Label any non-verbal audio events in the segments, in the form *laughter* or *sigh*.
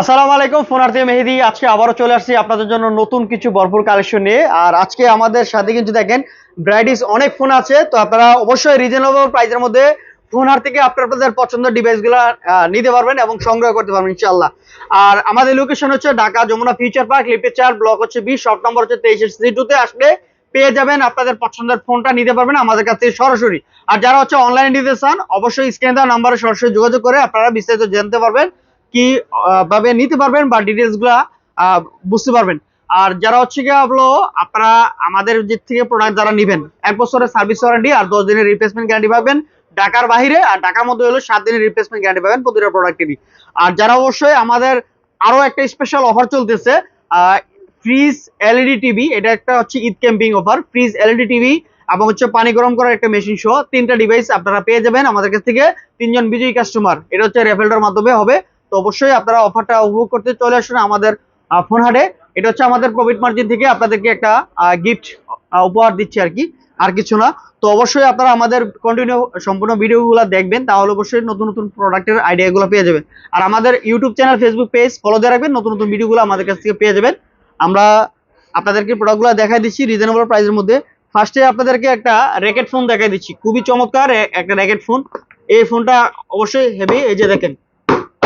আসসালামু আলাইকুম ফোনার্থী মেহেদি, আজকে আবারও চলে আসছি আপনাদের জন্য নতুন কিছু ভরপুর কালেকশন নিয়ে। আর আজকে আমাদের সাথে কিন্তু দেখেন ব্রাইডিস অনেক ফোন আছে, তো আপনারা অবশ্যই রিজনেবল প্রাইসের মধ্যে ফোনহার থেকে আপনার আপনাদের পছন্দের ডিভাইসগুলো নিতে পারবেন এবং সংগ্রহ করতে পারবেন ইনশাল্লাহ আর আমাদের লোকেশন হচ্ছে ঢাকা যমুনা ফিউচার পার্ক লিপে চার ব্লক হচ্ছে বিশ শপ নম্বর হচ্ছে তেইশ সি টুতে আসলে পেয়ে যাবেন, আপনাদের পছন্দের ফোনটা নিতে পারবেন আমাদের কাছ থেকে সরাসরি। আর যারা হচ্ছে অনলাইনে নিতে চান, অবশ্যই স্ক্রিনে দেওয়া নাম্বারে সরাসরি যোগাযোগ করে আপনারা বিস্তারিত জানতে পারবেন। কি ভাবে নিতে পারবেন বা ডিটেলসগুলা বুঝতে পারবেন। আর যারা হচ্ছে গিয়ে হলো আপনারা আমাদের যে থেকে প্রোডাক্ট যারা নিবেন, এক বছরের সার্ভিস ওয়ারেন্টি আর দশ দিনের রিপ্লেসমেন্ট গ্যারান্টি পাবেন ঢাকার বাইরে আর ঢাকার মধ্যে হলো সাত দিনের রিপ্লেসমেন্ট গ্যারান্টি পাবেন প্রতিটা প্রোডাক্টেরই আর যারা অবশ্যই আমাদের আরও একটা স্পেশাল অফার চলতেছে ফ্রিজ এলইডি টিভি এটা একটা হচ্ছে Eid camping offer fridge LED TV এবং হচ্ছে পানি গরম করার একটা মেশিন সহ তিনটা ডিভাইস আপনারা পেয়ে যাবেন আমাদের কাছ থেকে, তিনজন বিজয়ী কাস্টমার এটা হচ্ছে রেফেলটার মাধ্যমে হবে। তো অবশ্যই আপনারা অফারটা উপভোগ করতে চলে আসুন আমাদের ফোন হাটে। এটা হচ্ছে আমাদের প্রফিট মার্জিন থেকে আপনাদেরকে একটা গিফট উপহার দিচ্ছি আর কি, আর কিছু না। তো অবশ্যই আপনারা আমাদের কন্টিনিউ সম্পূর্ণ ভিডিওগুলো দেখবেন, তাহলে অবশ্যই নতুন নতুন প্রোডাক্টের আইডিয়াগুলো পেয়ে যাবেন। আর আমাদের YouTube channel Facebook page follow দিয়ে রাখবেন, নতুন নতুন ভিডিওগুলো আমাদের কাছ থেকে পেয়ে যাবেন। আমরা আপনাদেরকে প্রোডাক্টগুলো দেখাই দিচ্ছি রিজনেবল প্রাইসের মধ্যে। ফার্স্টে আপনাদেরকে একটা র্যাকেট ফোন দেখাই দিচ্ছি। খুবই চমৎকার একটা র্যাকেট ফোন এই ফোনটা অবশ্যই হেভি এই যে দেখেন।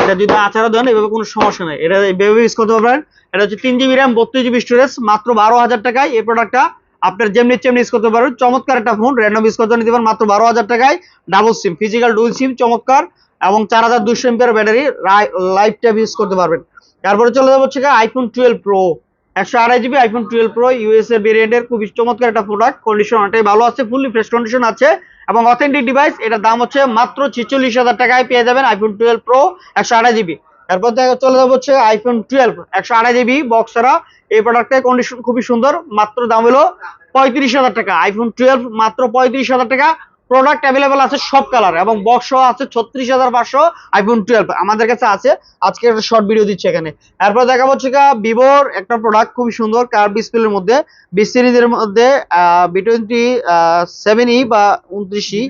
এটা যদি আচারও দেন, এভাবে কোনো সমস্যা নেই। এটা এভাবে ইউজ করতে পারবেন। এটা হচ্ছে তিন জিবি র্যাম বত্রিশ জিবি স্টোরেজ মাত্র বারো হাজার টাকায়। এই প্রোডাক্টটা আপনার যেমনি তেমনি ইউজ করতে পারবেন। চমৎকার একটা ফোন র্যান্ডম ইউজ করতে নিতে পারেন, মাত্র বারো হাজার টাকায়। ডাবল সিম ফিজিক্যাল ডুল সিম চমৎকার। এবং চার হাজার দুশো ampere battery life time use করতে পারবেন। তারপরে চলে যাব হচ্ছে আইফোন টুয়েলভ প্রো একশো আড়াই GB iPhone twelve pro US এর ভেরিয়েন্টের খুবই চমৎকার একটা প্রোডাক্ট কন্ডিশন অনেকটাই ভালো আছে ফুললি ফ্রেশ কন্ডিশন আছে। এবং অথেন্টিক ডিভাইস এটার দাম হচ্ছে মাত্র ছেচল্লিশ হাজার টাকায় পেয়ে যাবেন আইফোন টুয়েলভ প্রো একশো আড়াই জিবি তারপর দেখা চলে যাব হচ্ছে আইফোন টুয়েলভ একশো আড়াই জিবি বক্স এই প্রোডাক্টের কন্ডিশন খুবই সুন্দর, মাত্র দাম হলো পঁয়ত্রিশ হাজার টাকা। আইফোন টুয়েলভ মাত্র পঁয়ত্রিশ হাজার টাকা। প্রোডাক্ট অ্যাভেলেবল আছে সব কালার এবং বক্স আছে ছত্রিশ হাজার পাঁচশো আইফোন টুয়েলভ আমাদের কাছে আছে। আজকে একটা শর্ট ভিডিও দিচ্ছে এখানে। এরপর দেখা হচ্ছে ভিভোর একটা প্রোডাক্ট খুবই সুন্দর কার ডিসপ্লের মধ্যে। বি সিরিজের মধ্যে বি টোয়েন্টি সেভেন ই বা উনত্রিশ E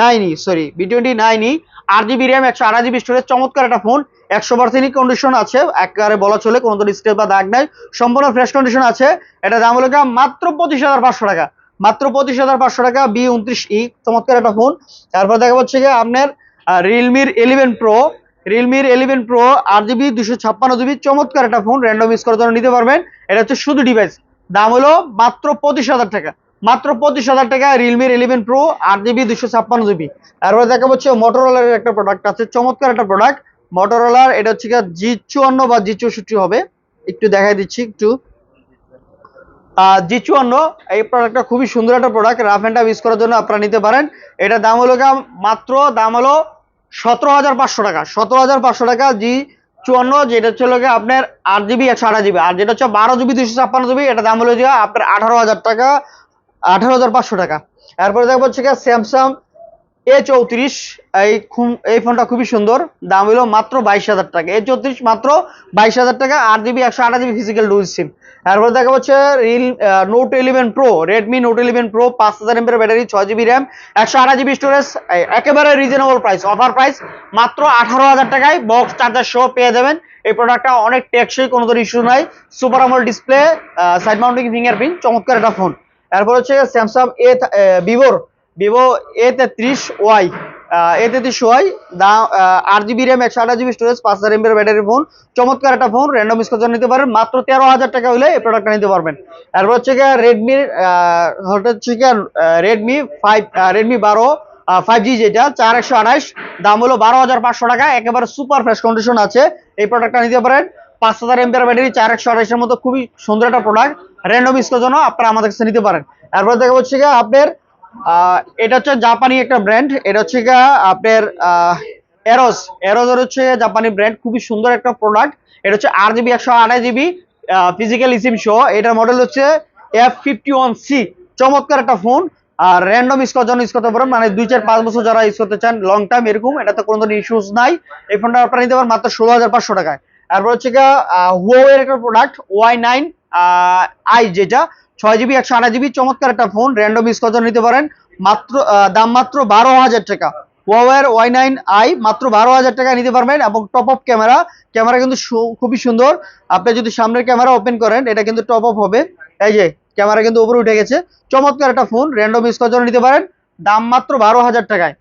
nine E sorry B twenty nine E আট জিবি র্যাম একশো আড়াই জিবি স্টোরেজ চমৎকার একটা ফোন একশো পার্সেন্ট কন্ডিশন আছে, একেবারে বলা চলে, কোনো ধরনের স্ক্রেচ বা দাগ নাই। সম্পূর্ণ ফ্রেশ কন্ডিশন আছে। এটা দাম হলো মাত্র পঁচিশ হাজার পাঁচশো টাকা। মাত্র পঁচিশ হাজার পাঁচশো টাকা বি উনত্রিশ ই। চমৎকার একটা ফোন। তারপর দেখা হচ্ছে গিয়ে আপনার রিয়েলমির ইলেভেন প্রো রিয়েলমির ইলেভেন প্রো আট জিবি দুশো ছাপ্পান্ন জিবি চমৎকার একটা ফোন। র্যান্ডম ইউজ করার জন্য নিতে পারবেন। এটা হচ্ছে শুধু ডিভাইস দাম হলো মাত্র পঁচিশ হাজার টাকা। মাত্র পঁচিশ হাজার টাকা রিয়েলমির ইলেভেন প্রো আট জিবি দুশো ছাপ্পান্ন জিবি তারপরে দেখা হচ্ছে মোটরোলার একটা প্রোডাক্ট আছে। চমৎকার একটা প্রোডাক্ট মোটরোলার এটা হচ্ছে গিয়ে জি চুয়ান্ন বা জি চৌষট্টি হবে। একটু দেখাই দিচ্ছি, একটু। জি চুয়ান্ন এই প্রোডাক্টটা খুবই সুন্দর একটা প্রোডাক্ট রাফ অ্যান্ড ইউজ করার জন্য আপনারা নিতে পারেন। এটা দাম হলো মাত্র দাম হলো সতেরো হাজার পাঁচশো টাকা। সতেরো হাজার পাঁচশো টাকা জি চুয়ান্ন যেটা হচ্ছে গিয়ে আপনার আট জিবি একশো আঠাশ জিবি আর যেটা হচ্ছে বারো জিবি দুশো ছাপ্পান্ন জিবি এটা দাম হলো যে আপনার আঠারো হাজার টাকা, আঠারো হাজার পাঁচশো টাকা। এরপরে দেখব হচ্ছে স্যামসাং এ চৌত্রিশ, এই এই ফোনটা খুবই সুন্দর। দাম হলো মাত্র বাইশ হাজার টাকা। এ চৌত্রিশ মাত্র বাইশ হাজার টাকা, আট জিবি একশো আঠাশ জিবি ফিজিক্যাল ডুল সিম তারপরে দেখা হচ্ছে reel note eleven pro Redmi note eleven pro পাঁচ হাজার এমপের ব্যাটারি, ছয় জিবি র্যাম একশো আঠাশ জিবি স্টোরেজ একেবারে রিজনেবল প্রাইস অফার প্রাইস মাত্র আঠারো হাজার টাকায় বক্স চার্জার সহ পেয়ে যাবেন। এই প্রোডাক্টটা অনেক টেকসই কোনো ধরনের ইস্যু নাই সুপার আমল ডিসপ্লে সাইড মাউন্টিং ফিঙ্গারপ্রিন্ট চমৎকার একটা ফোন এরপর হচ্ছে স্যামসাং এ ভিভোর ভিভো এ তেত্রিশ ওয়াই এ তেত্রিশ ওয়াই দাম আট জিবি র্যাম একশো আঠাশ জিবি স্টোরেজ পাঁচ হাজার এমবির ব্যাটারি ফোন চমৎকার একটা ফোন র্যান্ডম করতে নিতে পারেন মাত্র তেরো হাজার টাকা হলে এই প্রোডাক্টটা নিতে পারবেন। তারপর হচ্ছে গিয়ে রেডমির হচ্ছে গিয়ে রেডমি ফাইভ রেডমি বারো ফাইভ জি যেটা, চার একশো আঠাশ, দাম হলো বারো হাজার পাঁচশো টাকা, একেবারে সুপার ফ্রেশ কন্ডিশন আছে, এই প্রোডাক্টটা নিতে পারেন। পাঁচ হাজার এমপিআর ব্যাটারি, চার একশো আঠাশের মতো খুবই সুন্দর একটা প্রোডাক্ট র্যান্ডম ইউজ আপনারা আমাদের কাছে নিতে পারেন। তারপর দেখা হচ্ছে গিয়ে আপনার এটা হচ্ছে জাপানি একটা ব্র্যান্ড এটা হচ্ছে আপনার এরোস এরোস হচ্ছে জাপানি ব্র্যান্ড খুবই সুন্দর একটা প্রোডাক্ট এটা হচ্ছে আট জিবি একশো আঠাশ জিবি ফিজিক্যাল ইসিম শো এটার মডেল হচ্ছে এফ ফিফটি ওয়ান সি চমৎকার একটা ফোন আর র্যান্ডম ইউজ করার জন্য ইউজ করতে পারেন মানে দুই চার পাঁচ বছর যারা ইউজ করতে চান লং টাইম এরকম, এটাতে কোনো ধরনের ইস্যুস নাই, এই ফোনটা আপনারা নিতে পারেন মাত্র ষোলো হাজার পাঁচশো টাকায়। তারপর হচ্ছে এর একটা প্রোডাক্ট ওয়াই নাইন আই যেটা ছয় জিবি, একশো আঠাশ জিবি, চমৎকার একটা ফোন র্যান্ডম জন্য নিতে পারেন। মাত্র দাম মাত্র বারো হাজার টাকা। ওয়ার ওয়াই নাইন আই মাত্র বারো হাজার টাকা নিতে পারবেন এবং টপ আপ ক্যামেরা ক্যামেরা কিন্তু খুবই সুন্দর। আপনি যদি সামনের ক্যামেরা ওপেন করেন, এটা কিন্তু টপ আপ হবে। এই যে ক্যামেরা কিন্তু উপরে উঠে গেছে। চমৎকার একটা ফোন র্যান্ডম ইউজ করার জন্য নিতে পারেন। দাম মাত্র বারো হাজার টাকায়।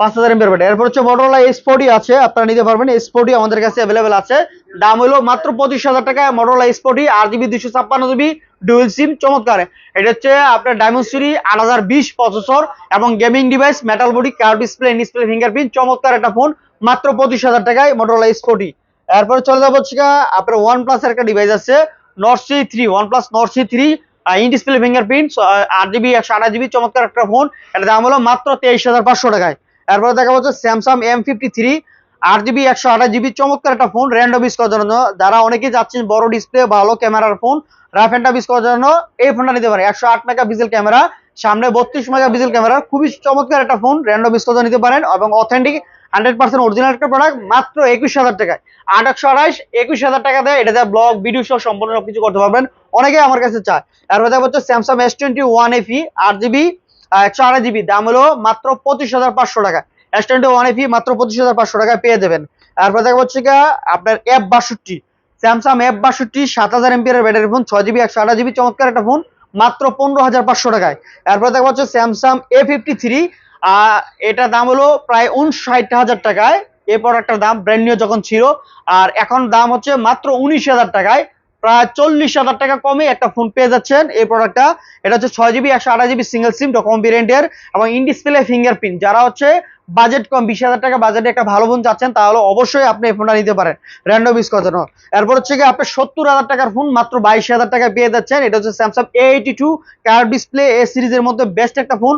পাঁচ হাজার এমপের ব্যাটারি। এরপর হচ্ছে মোটরোলা এস আছে, আপনারা নিতে পারবেন। এস আমাদের কাছে অ্যাভেলেবেল আছে। দাম হলো মাত্র পঁচিশ হাজার টাকা মোটরোলা এস ফোর্টি আট জিবি দুশো ছাপ্পান্ন জিবি ডুয়েল সিম চমৎকার। এটা হচ্ছে আপনার ডায়মন্ড সিরি আট হাজার বিশ প্রসেসর এবং gaming device metal body curved display display fingerprint চমৎকার একটা ফোন মাত্র পঁচিশ হাজার টাকায় মোটরোলা এস ফোর্টি এরপরে চলে যাব হচ্ছে আপনার ওয়ান প্লাসের একটা ডিভাইস আছে Nord CE three one plus Nord CE three in display fingerprint আট জিবি একশো আঠাশ জিবি চমৎকার একটা ফোন এটার দাম হলো মাত্র তেইশ হাজার পাঁচশো টাকায়। এরপরে দেখা যাচ্ছে স্যামসাং এম ফিফটি থ্রি আট জিবি, একশো আঠাশ জিবি, চমৎকার একটা ফোন র্যান্ডম ইউজ করার জন্য। যারা অনেকেই যাচ্ছেন বড় ডিসপ্লে ভালো ক্যামেরার phone, rough and tough use করার জন্য এই ফোনটা নিতে পারে একশো আট মেগা পিক্সেল ক্যামেরা, সামনে বত্রিশ মেগা পিক্সেল ক্যামেরা, খুবই চমৎকার একটা ফোন র্যান্ডম ইউজ করার নিতে পারেন এবং অথেন্টিক হান্ড্রেড পার্সেন্ট অরিজিনাল একটা প্রোডাক্ট মাত্র একুশ হাজার টাকায়। আট একশো আঠাশ, একুশ হাজার টাকা দেয় এটা এটাতে ব্লগ ভিডিও সহ সম্পূর্ণ সবকিছু করতে পারবেন। অনেকে আমার কাছে চায়। এরপর দেখা হচ্ছে Samsung S twenty one FE আট জিবি, একশো আঠাশ জিবি, দাম হলো মাত্র পঁচিশ হাজার পাঁচশো টাকা এস টোয়েন্টি ওয়ান এফি মাত্র পঁচিশ হাজার পাঁচশো টাকায় পেয়ে দেবেন তারপর দেখা হচ্ছে গিয়ে আপনার এফ বাষট্টি। স্যামসাং এফ বাষট্টি, সাত হাজার এমপিয়ার ব্যাটারি ফোন ছয় জিবি একশো আঠাশ জিবি চমৎকার একটা ফোন মাত্র পনেরো হাজার পাঁচশো টাকায়। তারপর দেখা হচ্ছে স্যামসাং এ ফিফটি থ্রি এটা দাম হলো প্রায় উনষাট হাজার টাকায়। এই প্রোডাক্টটার দাম ব্র্যান্ড নিউ যখন ছিল, আর এখন দাম হচ্ছে মাত্র উনিশ হাজার টাকায়। প্রায় চল্লিশ হাজার টাকা কমে একটা ফোন পেয়ে যাচ্ছেন। এই প্রোডাক্টটা এটা হচ্ছে ছয় জিবি একশো আঠাশ জিবি সিঙ্গেল সিম ডকম ভেরিয়েন্টের এবং ইন ডিসপ্লে ফিঙ্গারপ্রিন্ট যারা হচ্ছে বাজেট কম, বিশ হাজার টাকা বাজেটে একটা ভালো ফোন চাচ্ছেন, তাহলে অবশ্যই আপনি এই ফোনটা নিতে পারেন। র্যান্ডম ইউজ করার জন্য। এরপর হচ্ছে কি আপনি সত্তর হাজার টাকার ফোন মাত্র বাইশ হাজার টাকা পেয়ে যাচ্ছেন। এটা হচ্ছে Samsung A eighty two curved display A সিরিজের মধ্যে বেস্ট একটা ফোন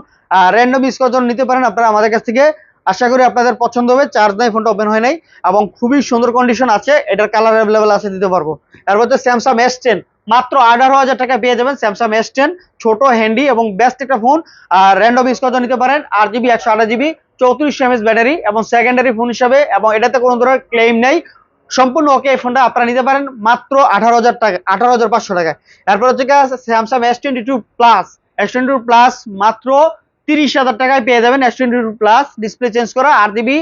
র্যান্ডম ইউজ করার জন্য নিতে পারেন আপনারা আমাদের কাছ থেকে। আশা করি আপনাদের পছন্দ হবে চার্জ নাই ফোনটা ওপেন হয় নাই, এবং খুবই সুন্দর কন্ডিশন আছে, এটার কালার অ্যাভেলেবেল আছে, দিতে পারব। এরপর হচ্ছে স্যামসাং এস টেন মাত্র আঠারো হাজার টাকা পেয়ে যাবেন স্যামসাং এস টেন ছোট হ্যান্ডি এবং বেস্ট একটা ফোন আর র্যান্ডম ইউজ জন্য নিতে পারেন, আট জিবি একশো আঠাশ জিবি চৌত্রিশ এমএস ব্যাটারি এবং সেকেন্ডারি ফোন হিসাবে, এবং এটাতে কোনো ধরনের ক্লেম নেই। সম্পূর্ণ ওকে এই ফোনটা আপনারা নিতে পারেন, মাত্র আঠারো হাজার টাকা, আঠারো হাজার পাঁচশো টাকায়। এরপর হচ্ছে Samsung S twenty two plus S twenty two plus মাত্র তিরিশ হাজার টাকায় পেয়ে যাবেন S twenty two plus display change করা, আট জিবি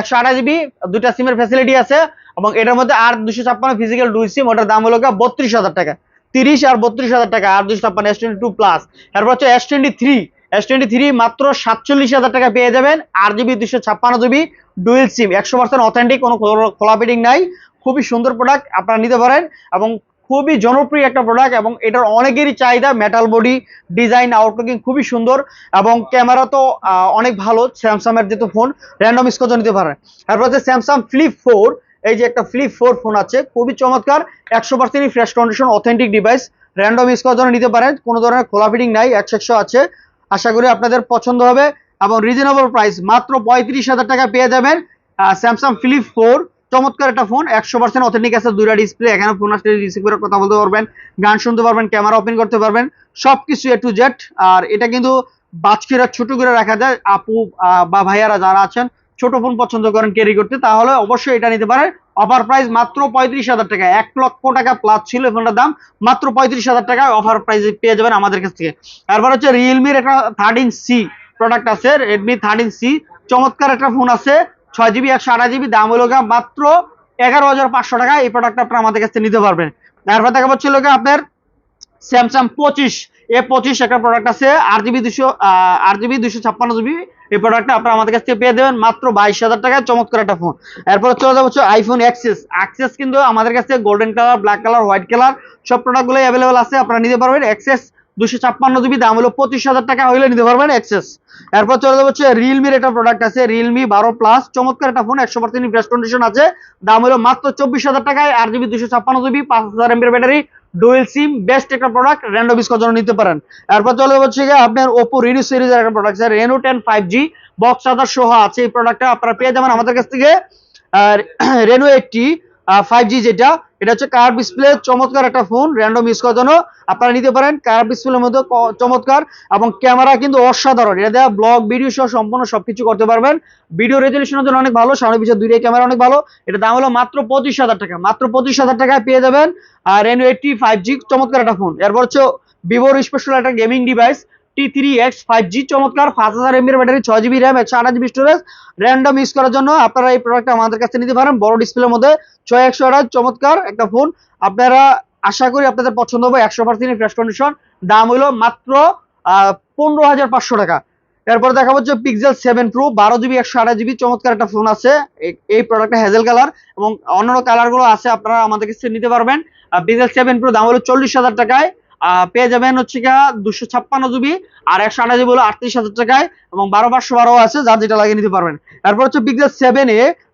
একশো আঠাশ জিবি দুটা সিমের ফ্যাসিলিটি আছে এবং এটার মধ্যে আর দুশো ছাপ্পান্ন ফিজিক্যাল দুই সিম ওটার দাম হলো বত্রিশ হাজার টাকা। তিরিশ আর বত্রিশ হাজার টাকা, আর দুশো ছাপ্পান্ন এস টোয়েন্টি টু প্লাস এরপর হচ্ছে S twenty three S twenty three মাত্র সাতচল্লিশ হাজার টাকা পেয়ে যাবেন আর জিবি দুশো ছাপ্পান্ন জিবি ডুয়েল সিম একশো পার্সেন্ট অথেন্টিক কোনো খোলা ফিটিং নাই। খুবই সুন্দর প্রোডাক্ট আপনারা নিতে পারেন এবং খুবই জনপ্রিয় একটা প্রোডাক্ট এবং এটার অনেকেরই চাহিদা মেটাল বডি ডিজাইন আউটলুকিং খুবই সুন্দর এবং ক্যামেরা তো অনেক ভালো স্যামসাং এর যেহেতু ফোন র্যান্ডম স্কোচ নিতে পারেন তারপর হচ্ছে স্যামসাং ফ্লিপ ফোর এই যে একটা ফ্লিপ ফোর ফোন আছে, খুবই চমৎকার, একশো percent fresh condition authentic device random Scotch নিতে পারেন, কোনো ধরনের খোলা ফিটিং নাই, একশো একশো আছে। আশা করি আপনাদের পছন্দ হবে এবং রিজনেবল প্রাইস মাত্র পঁয়ত্রিশ হাজার টাকা পেয়ে যাবেন স্যামসাং ফ্লিপ ফোর চমৎকার একটা ফোন একশো পার্সেন্ট অথেন্টিক আছে দুইটা ডিসপ্লে এখানে ফোন আসলে রিসিভ করে কথা বলতে পারবেন গান শুনতে পারবেন ক্যামেরা ওপেন করতে পারবেন, সবকিছু এ টু জেড আর এটা কিন্তু বাজকিরা ছোট করে রাখা যায়। আপু বা ভাইয়ারা যারা আছেন, ছোট ফোন পছন্দ করেন ক্যারি করতে, তাহলে অবশ্যই এটা নিতে পারেন। অফার প্রাইস মাত্র পঁয়ত্রিশ হাজার টাকা। এক লক্ষ টাকা প্লাস ছিল ফোনটার দাম, মাত্র পঁয়ত্রিশ হাজার টাকা অফার প্রাইসে পেয়ে যাবেন আমাদের কাছ থেকে। তারপর হচ্ছে রিয়েলমির একটা থার্টিন সি প্রোডাক্ট আছে রেডমি থার্টিন সি চমৎকার একটা ফোন আছে। ছয় জিবি, একশো আঠাশ জিবি, দাম হলো গিয়ে মাত্র এগারো হাজার পাঁচশো টাকা। এই প্রোডাক্ট আপনারা আমাদের কাছ নিতে পারবেন। তারপর দেখা পাচ্ছিল গিয়ে আপনার স্যামসাং পঁচিশ। এ পঁচিশ একটা প্রোডাক্ট আছে, আট জিবি দুশো আট জিবি দুশো ছাপ্পান্ন জিবি। এই প্রোডাক্টটা আপনারা আমাদের কাছ থেকে পেয়ে দেবেন মাত্র বাইশ হাজার টাকায়। চমৎকার একটা ফোন এরপর চলে যাব আইফোন অ্যাক্সেস অ্যাক্সেস কিন্তু আমাদের কাছে golden colour black colour white colour সব প্রোডাক্টগুলোই অ্যাভেলেবেল আছে, আপনারা নিতে পারবেন। অ্যাক্সেস দুশো ছাপ্পান্ন জিবি দাম হলো পঁচিশ হাজার টাকা, হইলে নিতে পারবেন অ্যাক্সেস এরপর চলে যাব হচ্ছে রিয়েলমির একটা প্রোডাক্ট আছে রিয়েলমি বারো প্লাস চমৎকার একটা ফোন একশো পার্সেন্ট ফ্রেশ কন্ডিশন আছে। দাম হলো মাত্র চব্বিশ হাজার টাকায় আট জিবি দুশো ছাপ্পান্ন জিবি পাঁচ হাজার এমবির ব্যাটারি ডুয়েল সিম বেস্ট একটা প্রোডাক্ট র্যান্ডো বিস্কোর জন্য নিতে পারেন। এরপর চলে যাচ্ছে গিয়ে আপনার ওপো রেনো সিরিজের একটা প্রোডাক্ট আছে Reno ten five G box other সহ আছে এই প্রোডাক্টটা আপনারা পেয়ে যাবেন আমাদের কাছ থেকে। আর *clears throat* রেনো এইটটি ফাইভ জি যেটা, এটা হচ্ছে কার ডিসপ্লে চমৎকার একটা ফোন র্যান্ডম ইউজ করার জন্য আপনারা নিতে পারেন। কার ডিসপ্লের মধ্যে চমৎকার এবং ক্যামেরা কিন্তু অসাধারণ। এটা দেওয়া ব্লগ ভিডিও সহ সম্পূর্ণ সবকিছু করতে পারবেন। ভিডিও রেজলিউশনের জন্য অনেক ভালো সামনে পিছিয়ে দুইটাই ক্যামেরা অনেক ভালো। এটা দাম হলো মাত্র পঁচিশ হাজার টাকা। মাত্র পঁচিশ হাজার টাকায় পেয়ে যাবেন আর রেনো এইটটি ফাইভ জি চমৎকার একটা ফোন এরপর হচ্ছে ভিভোর স্পেশাল একটা gaming device T three X five G চমৎকার, পাঁচ হাজার এমবির ব্যাটারি, ছয় জিবি র্যাম একশো আঠাশ জিবি স্টোরেজ র্যান্ডম ইউজ করার জন্য আপনারা এই প্রোডাক্টটা আমাদের কাছে নিতে পারেন। বড় ডিসপ্লের মধ্যে ছয় একশো আঠাশ, চমৎকার একটা ফোন আপনারা আশা করি আপনাদের পছন্দ হবে, একশো পার্সেন্ট ফ্রেশ কন্ডিশন দাম হলো মাত্র পনেরো হাজার পাঁচশো টাকা। এরপর দেখা হচ্ছে পিক্সেল সেভেন প্রো বারো জিবি একশো আঠাশ জিবি চমৎকার একটা ফোন আছে। এই প্রোডাক্টটা হেজেল কালার এবং অন্যান্য কালারগুলো আছে, আপনারা আমাদের কাছে নিতে পারবেন। পিক্সেল সেভেন প্রো দাম হলো চল্লিশ হাজার টাকায়। পেয়ে যাবেন হচ্ছে গিয়া দুশো ছাপ্পান্ন জিবি আর একশো আঠাশ জিবি হলো আটত্রিশ হাজার টাকায় এবং বারো পাঁচশো বারো আছে যার যেটা লাগিয়ে নিতে পারবেন। তারপর হচ্ছে বিগজার সেভেন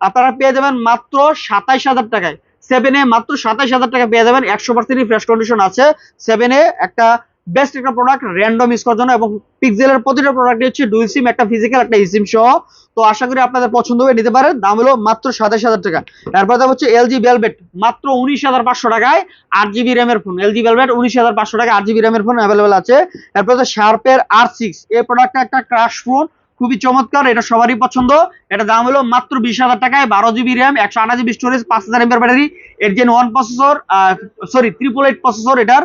আপনারা পেয়ে যাবেন মাত্র সাতাইশ হাজার টাকায়। সেভেন মাত্র সাতাইশ হাজার টাকা পেয়ে যাবেন, একশো পার্সেন্ট ফ্রেশ কন্ডিশন আছে। সেভেন একটা বেস্ট একটা প্রোডাক্ট র্যান্ডম ইউজ করার জন্য এবং পিক্সেলের প্রতিটা প্রোডাক্ট হচ্ছে দুই সিম একটা ফিজিক্যাল একটা ইসিম সহ। তো আশা করি আপনাদের পছন্দ হয়ে নিতে পারেন দাম হলো মাত্র সাতাশ হাজার টাকা। তারপরে দাম হচ্ছে এলজি ভেলভেট মাত্র উনিশ হাজার পাঁচশো টাকায় আট জিবি র্যামের ফোন এলজি ভেলভেট উনিশ হাজার পাঁচশো টাকা আট জিবি র্যামের ফোন অ্যাভেলেবেল আছে। তারপরে হচ্ছে শার্পের আর সিক্স এই প্রোডাক্টটা একটা ক্রাশ ফোন খুবই চমৎকার, এটা সবারই পছন্দ। এটা দাম হলো মাত্র বিশ হাজার টাকায়, বারো জিবি র্যাম একশো আঠাশ জিবি স্টোরেজ পাঁচ হাজার এমএর ব্যাটারি। এর Gen one processor sorry triple eight processor এটার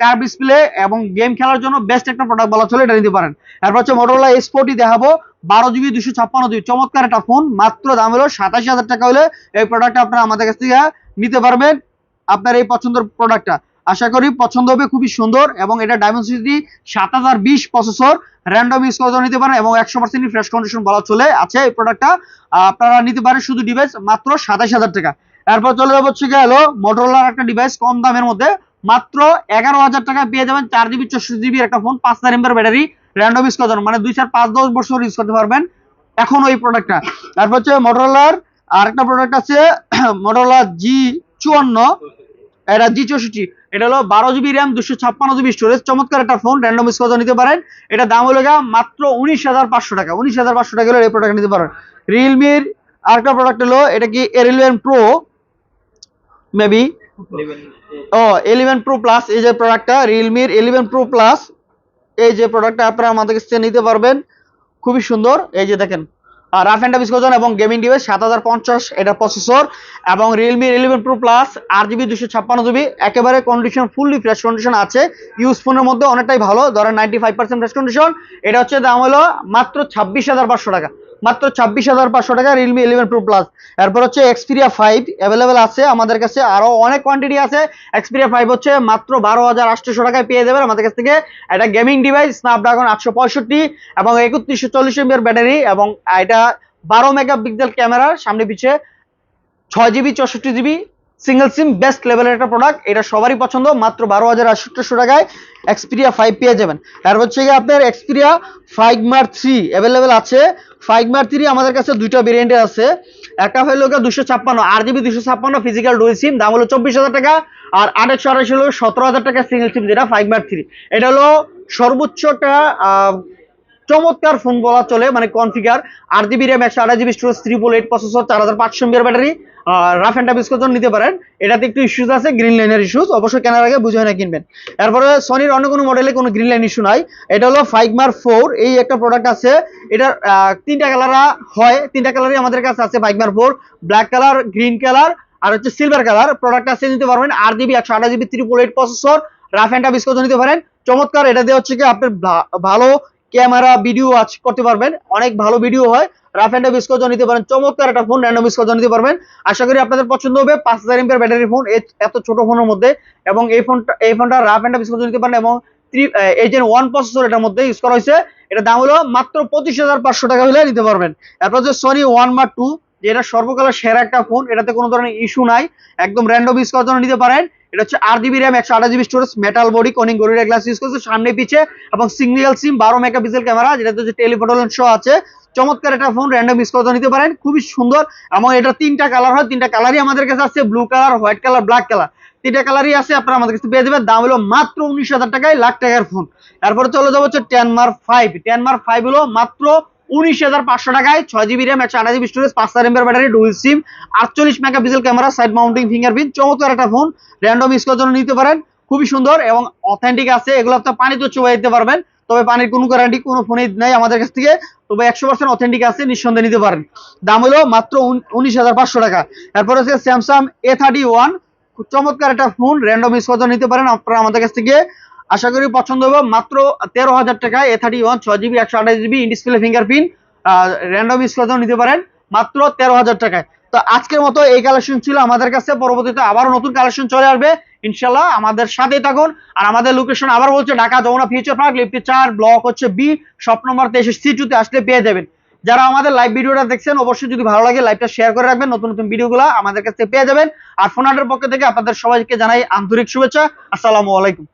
কার ডিসপ্লে এবং গেম খেলার জন্য বেস্ট একটা প্রোডাক্ট বলা চলে, এটা নিতে পারেন। তারপর হচ্ছে মোটরোলা এস ফোরটি দেখাবো, বারো জিবি দুশো ছাপ্পান্ন জিবি চমৎকার একটা ফোন মাত্র দাম হলো সাতাশি হাজার টাকা হলে এই প্রোডাক্টটা আপনারা আমাদের কাছ থেকে নিতে পারবেন আপনার এই পছন্দের প্রোডাক্টটা আশা করি পছন্দ হবে, খুবই সুন্দর এবং এটা ডায়মন্ড সাত হাজার বিশ প্রসেসর র্যান্ডম ইউজ করে নিতে পারেন এবং একশো পার্সেন্ট ফ্রেশ কন্ডিশন বলা চলে আছে এই প্রোডাক্টটা আপনারা নিতে পারেন শুধু ডিভাইস মাত্র সাতাশ হাজার টাকা। এরপর চলে যাব হচ্ছে গেল মোটরোলার একটা ডিভাইস কম দামের মধ্যে, মাত্র এগারো হাজার টাকা পেয়ে যাবেন চার জিবি, চৌষট্টি জিবি একটা ফোন পাঁচ হাজার এমবের ব্যাটারি র্যান্ডম ইউজ মানে দুই চার পাঁচ দশ বছর ইউজ করতে পারবেন এখন ওই প্রোডাক্টটা তারপর হচ্ছে মোটরোলার আরেকটা প্রোডাক্ট আছে *coughs* মোটরোলা জি চুয়ান্ন, এটা জি চৌষট্টি। এটা হলো বারো জিবি র্যাম দুশো ছাপ্পান্ন জিবি স্টোরেজ চমৎকার একটা ফোন র্যান্ডম করে নিতে পারেন। এটা দাম হলো মাত্র উনিশ হাজার পাঁচশো টাকা। উনিশ হাজার পাঁচশো টাকা হলে এই প্রোডাক্ট নিতে পারেন। রিয়েলমির আরেকটা প্রোডাক্ট হলো, এটা কি এলিভেন প্রো মেবি ও ইলেভেন প্রো প্লাস এই যে প্রোডাক্টটা রিয়েলমির ইলেভেন প্রো প্লাস এই যে প্রোডাক্টটা আপনারা আমাদের কাছ থেকে নিতে পারবেন। খুবই সুন্দর। এই যে দেখেন রাফ অ্যান্ড বিস্কোজন এবং গেমিং ডিভাইস সাত হাজার পঞ্চাশ এটা প্রসেসর এবং রিয়েলমি ইলেভেন প্রো প্লাস আট জিবি দুশো ছাপ্পান্ন জিবি একেবারে কন্ডিশন ফুললি ফ্রেশ কন্ডিশন আছে। ইউজ ফোনের মধ্যে অনেকটাই ভালো, ধরেন ninety five percent fresh condition এটা হচ্ছে দাম হলো মাত্র ছাব্বিশ হাজার পাঁচশো টাকা। মাত্র ছাব্বিশ হাজার পাঁচশো টাকা রিয়েলমি ইলেভেন প্রো প্লাস এরপর হচ্ছে এক্সপিরিয়া ফাইভ অ্যাভেলেবেল আছে। আমাদের কাছে আরও অনেক কোয়ান্টিটি আছে। এক্সপিরিয়া ফাইভ হচ্ছে মাত্র বারো হাজার আটশোশো টাকায় পেয়ে যাবেন। আমাদের কাছ থেকে এটা গেমিং ডিভাইস স্ন্যাপড্রাগন আটশো পঁয়ষট্টি এবং একত্রিশশো চল্লিশ এমবির ব্যাটারি এবং এটা বারো মেগা পিক্সেল ক্যামেরা সামনে পিছিয়ে ছয় জিবি চৌষট্টি জিবি সিঙ্গেল সিম বেস্ট লেভেলের একটা প্রোডাক্ট এটা সবারই পছন্দ। মাত্র বারো হাজার আটষট্টিশো টাকায় এক্সপিরিয়া ফাইভ পেয়ে যাবেন। তারপর হচ্ছে গিয়ে আপনার Xperia five mark three available আছে। ফাইভ মার থ্রি আমাদের কাছে দুইটা ভেরিয়েন্টে আছে। একটা হলো দুশো ছাপ্পান্ন আর জিবি দুশো ছাপ্পান্ন ফিজিক্যাল ডুয়েল সিম দাম হলো চব্বিশ হাজার টাকা, আর আটশো আড়াইশো হলো সতেরো হাজার টাকা সিঙ্গেল সিম যেটা ফাইভ মার থ্রি এটা হলো সর্বোচ্চটা চমৎকার ফোন বলা চলে মানে কনফিগার আট জিবি র্যাম একশো আঠাশ GB storage triple eight processor চার হাজার পাঁচশো এমবিআর ব্যাটারি রাফ অ্যান্ড টাফ জন্য নিতে পারেন। এটাতে একটু ইস্যুজ আছে গ্রিন লাইনের ইস্যুজ অবশ্যই কেনার আগে বুঝে না কিনবেন। এরপরে সনির অন্য কোনো মডেলে কোনো গ্রিন লাইন ইস্যু নাই। এটা হলো ফাইভ মার ফোর এই একটা প্রোডাক্ট আছে। এটার তিনটা কালার হয়। তিনটা কালারই আমাদের কাছে আছে ফাইভ মার four black colour green colour আর হচ্ছে সিলভার কালার প্রোডাক্ট আছে নিতে পারবেন। আট জিবি একশো আঠাশ GB triple eight processor rough and tough নিতে পারেন। চমৎকার। এটা দিয়ে হচ্ছে কি আপনার ভালো ক্যামেরা, ভিডিও আজ করতে পারবেন। অনেক ভালো ভিডিও হয়। রাফ অ্যান্ড বিস্কোজ নিতে পারেন। চমৎকার একটা ফোন র্যান্ডম বিস্কোজ নিতে পারবেন। আশা করি আপনাদের পছন্দ হবে। পাঁচ হাজার এমপির ব্যাটারি ফোন এত ছোট ফোনের মধ্যে। এবং এই ফোনটা এই ফোনটা রাফ অ্যান্ড বিস্কোজ নিতে পারেন এবং এই যে ওয়ান প্রসেসর এটার মধ্যে ইউজ করা হয়েছে। এটা দাম হলো মাত্র পঁচিশ হাজার পাঁচশো টাকা হলে নিতে পারবেন। তারপর হচ্ছে সনি ওয়ান মার টু যেটা সর্বকালের সেরা একটা ফোন এটাতে কোনো ধরনের ইস্যু নাই। একদম র্যান্ডম ইউজ করার জন্য নিতে পারেন। এটা হচ্ছে আট জিবি র্যাম একশো আঠাশ GB storage metal body Corning Gorilla glass use করছে, সামনে পিছে, এবং সিঙ্গেল সিম বারো মেগাপিক্সেল ক্যামেরা যেটাতে হচ্ছে টেলিফোটো শো আছে। চমৎকার একটা ফোন র্যান্ডম ইউজ করতে নিতে পারেন, খুবই সুন্দর, এবং এটা তিনটা কালার হয়, তিনটা কালারই আমাদের কাছে আছে blue colour white colour black colour তিনটা কালারই আছে, আপনারা আমাদের কাছে পেয়ে যাবেন, দাম হলো মাত্র উনিশ হাজার টাকায় লাখ টাকার ফোন তারপরে চলে যাব হচ্ছে টেন মার ফাইভ টেন মার ফাইভ হলো মাত্র উনিশ হাজার ছয় ব্যাটারি আটচল্লিশ ক্যামেরা সাইড একটা খুবই সুন্দর এবং অথেন্টিক আছে, এগুলো আপনি পানিতে চুবাই দিতে পারবেন, তবে পানির কোনো গ্যারান্টি কোনো ফোনে নেই আমাদের কাছ থেকে, তবে একশো পার্সেন্ট অথেন্টিক আছে, নিঃসন্দেহে নিতে পারেন। দাম হলো মাত্র উনিশ হাজার পাঁচশো টাকা। এরপর হচ্ছে স্যামসাং এ থার্টি ওয়ান চমৎকার একটা ফোন র্যান্ডম ইউজ নিতে পারেন আপনারা আমাদের কাছ থেকে। আশা করি পছন্দ হবে মাত্র তেরো হাজার টাকায় এ থার্টি ওয়ান ছয় জিবি একশো আঠাশ জিবি ইনডিসপ্লে ফিঙ্গারপ্রিন্ট র্যান্ডম করতেও নিতে পারেন। মাত্র তেরো হাজার টাকায়। তো আজকের মতো এই কালেকশন ছিল আমাদের কাছে। পরবর্তীতে আবারও নতুন কালেকশন চলে আসবে। ইনশাল্লাহ আমাদের সাথেই থাকুন। আর আমাদের লোকেশন আবার বলছে ঢাকা, যমুনা ফিউচার পার্ক লিফটি চার ব্লক হচ্ছে বি শপ নম্বর তেইশ সি টুতে আসলে পেয়ে যাবেন। যারা আমাদের লাইভ ভিডিওটা দেখছেন, অবশ্যই যদি ভালো লাগে লাইভটা শেয়ার করে রাখবেন। নতুন নতুন ভিডিওগুলো আমাদের কাছে পেয়ে যাবেন। আর ফোন পক্ষ থেকে আপনাদের সবাইকে জানাই আন্তরিক শুভেচ্ছা। আসসালামু আলাইকুম।